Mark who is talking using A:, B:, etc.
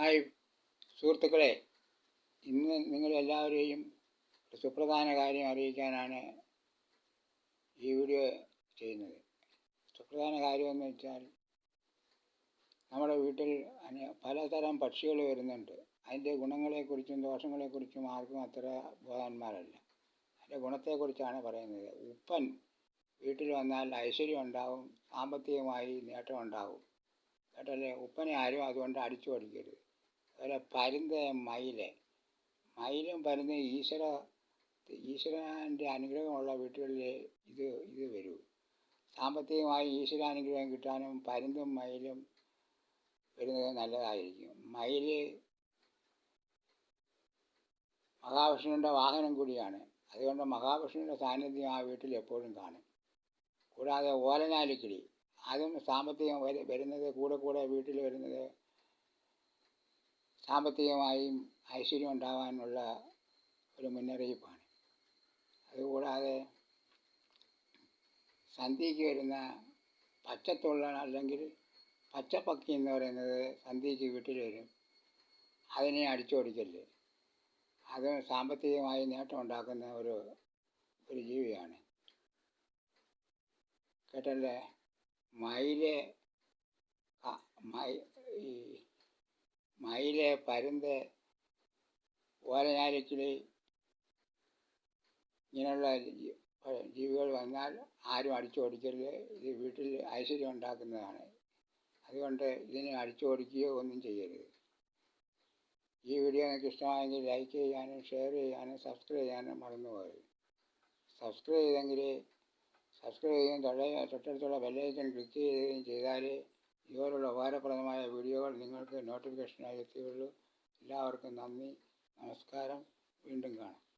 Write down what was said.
A: Hi സുഹൃത്തുക്കളെ ഇന്ന് നിങ്ങളെല്ലാവരെയും സുപ്രധാന കാര്യം അറിയിക്കാനാണ് ഈ വീഡിയോ ചെയ്യുന്നത്. സുപ്രധാന കാര്യമെന്ന് വെച്ചാൽ നമ്മുടെ വീട്ടിൽ പലതരം പക്ഷികൾ വരുന്നുണ്ട്. അതിന്റെ ഗുണങ്ങളെക്കുറിച്ചും ദോഷങ്ങളെക്കുറിച്ചും ആർക്കും അത്ര ബോധവാന്മാരല്ല. അതിന്റെ ഗുണത്തെക്കുറിച്ചാണ് പറയുന്നത്. ഉപ്പൻ വീട്ടിൽ വന്നാൽ ഐശ്വര്യം ഉണ്ടാവും സാമ്പത്തികമായി നേട്ടം ഉണ്ടാവും. കേട്ടല്ലേ? ഉപ്പനെ ആരും അതുകൊണ്ട് അടിച്ചു ഓടിക്കരുത് അതുപോലെ പരുന്ത് മയിൽ. മയിലും പരുന്തും ഈശ്വര ഈശ്വരന്റെ അനുഗ്രഹമുള്ള വീട്ടുകളിൽ ഇത് ഇത് വരൂ. സാമ്പത്തികമായി ഈശ്വരാനുഗ്രഹം കിട്ടാനും പരുന്തും മയിലും വരുന്നത് നല്ലതായിരിക്കും. മയിൽ മഹാവിഷ്ണുവിന്റെ വാഹനം കൂടിയാണ്. അതുകൊണ്ട് മഹാവിഷ്ണുവിന്റെ സാന്നിധ്യം ആ വീട്ടിൽ എപ്പോഴും കാണും. കൂടാതെ ഓലനാലിക്കിളി. അതും സാമ്പത്തികം വരു- വരുന്നത് കൂടെ കൂടെ വീട്ടിൽ വരുന്നത് സാമ്പത്തികമായും ഐശ്വര്യം ഉണ്ടാകാനുള്ള ഒരു മുന്നറിയിപ്പാണ്. അതുകൂടാതെ സന്ധ്യയ്ക്ക് വരുന്ന പച്ചത്തുള്ള അല്ലെങ്കിൽ പച്ചപ്പക്കി എന്ന് പറയുന്നത് സന്ധ്യയ്ക്ക് വീട്ടിൽ വരും. അതിനെ അടിച്ചോടിക്കൽ. അത് സാമ്പത്തികമായി നേട്ടം ഉണ്ടാക്കുന്ന ഒരു ഒരു ജീവിയാണ്. കേട്ടല്ലേ? മയിൽ ഈ മയിൽ പരുന്ത് ഓലഞ്ഞാലിക്കിളി ഇങ്ങനെയുള്ള ജീവികൾ വന്നാൽ ആരും അടിച്ചോടിക്കരുത്. ഇത് വീട്ടിൽ ഐശ്വര്യം ഉണ്ടാക്കുന്നതാണ്. അതുകൊണ്ട് ഇതിനെ അടിച്ചോടിക്കുകയോ ഒന്നും ചെയ്യരുത്. ഈ വീഡിയോ നിങ്ങൾക്ക് ഇഷ്ടമായെങ്കിൽ ലൈക്ക് ചെയ്യാനും ഷെയർ ചെയ്യാനും സബ്സ്ക്രൈബ് ചെയ്യാനും മറന്നു പോകരുത് സബ്സ്ക്രൈബ് ചെയ്തെങ്കിൽ സബ്സ്ക്രൈബ് ചെയ്യുകയും തൊള്ള തൊട്ടടുത്തുള്ള ബെല്ലൈക്കൺ ക്ലിക്ക് ചെയ്യുകയും ചെയ്താൽ ഇതുപോലുള്ള ഉപകാരപ്രദമായ വീഡിയോകൾ നിങ്ങൾക്ക് നോട്ടിഫിക്കേഷനായി എത്തിയുള്ളൂ എല്ലാവർക്കും നന്ദി നമസ്കാരം. വീണ്ടും കാണാം.